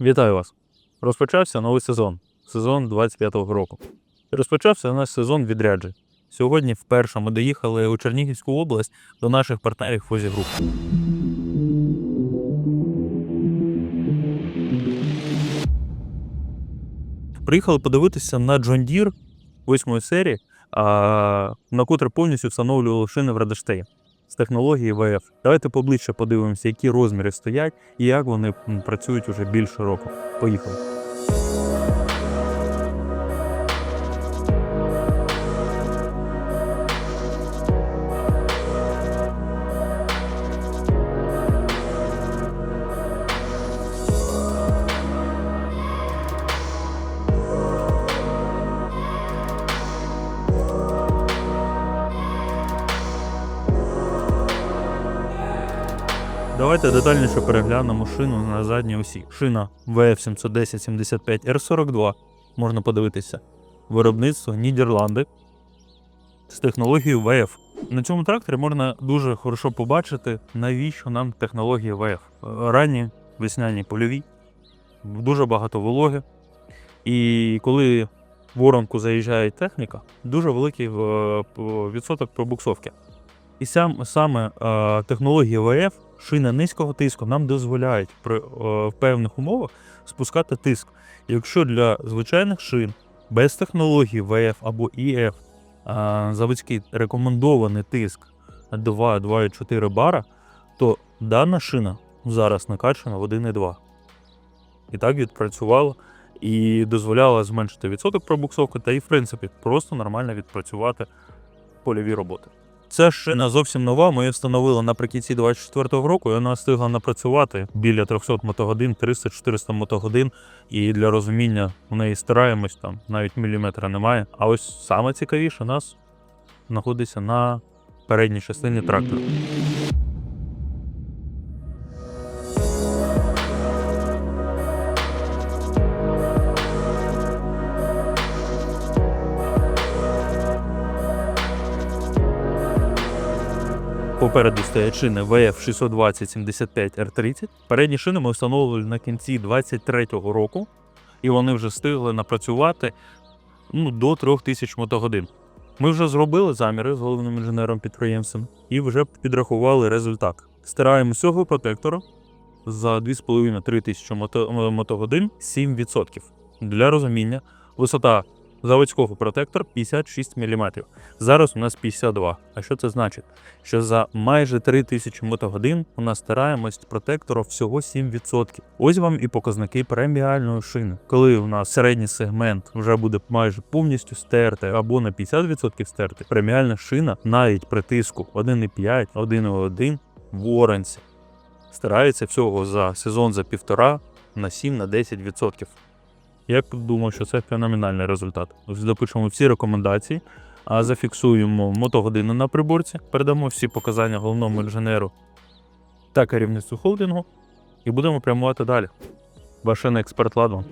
Вітаю вас! Розпочався новий сезон, сезон 25-го року. Розпочався наш сезон відряджень. Сьогодні вперше ми доїхали у Чернігівську область до наших партнерів Фозі Груп. Приїхали подивитися на John Deere 8 серії, на котрі повністю встановлювали шини в Радештеї технології ВФ. Давайте поближче подивимося, які розміри стоять і як вони працюють уже більше року. Поїхали. Давайте детальніше переглянемо шину на задній осі. Шина VF71075 R42. Можна подивитися. Виробництво Нідерланди з технологією VF. На цьому тракторі можна дуже хорошо побачити, навіщо нам технологія VF. Ранні весняні польові, дуже багато вологи. І коли в оранку заїжджає техніка, дуже великий е, відсоток пробуксовки. І сам, саме е, технологія ВФ, шина низького тиску, нам дозволяють при е, в певних умовах спускати тиск. Якщо для звичайних шин без технології ВФ або е, заводський рекомендований тиск 2-2,4 бара, то дана шина зараз накачана в 1,2. І так відпрацювала і дозволяла зменшити відсоток пробуксовки та і, в принципі, просто нормально відпрацювати польові роботи. Ця шина зовсім нова. Ми її встановили наприкінці 24-го року, і вона встигла напрацювати біля 300 мотогодин, 300-400 мотогодин. І для розуміння в неї стараємось, там навіть міліметра немає. А ось саме цікавіше у нас знаходиться на передній частині трактора. Попереду стоять шини VF 620 75 R30. Передні шини ми встановили на кінці 23-го року, і вони вже встигли напрацювати ну, до 3000 мотогодин. Ми вже зробили заміри з головним інженером підприємством і вже підрахували результат. Стираємо з цього протектора за 2,5-3 тисячі мото- мотогодин 7%. Для розуміння, висота заводського протектора 56 мм. Зараз у нас 52. А що це значить? Що за майже 3000 мотогодин у нас стараємось протектора всього 7%. Ось вам і показники преміальної шини. Коли у нас середній сегмент вже буде майже повністю стертий або на 50% стертий, преміальна шина навіть при тиску 1,5, 1,1 в оранці старається всього за сезон за півтора на 7 на 10%. Я думаю, що це феноменальний результат. Допишемо всі рекомендації, а зафіксуємо мотогодини на приборці, передамо всі показання головному інженеру та керівництву холдингу і будемо прямувати далі. Ваш експерт Ладван.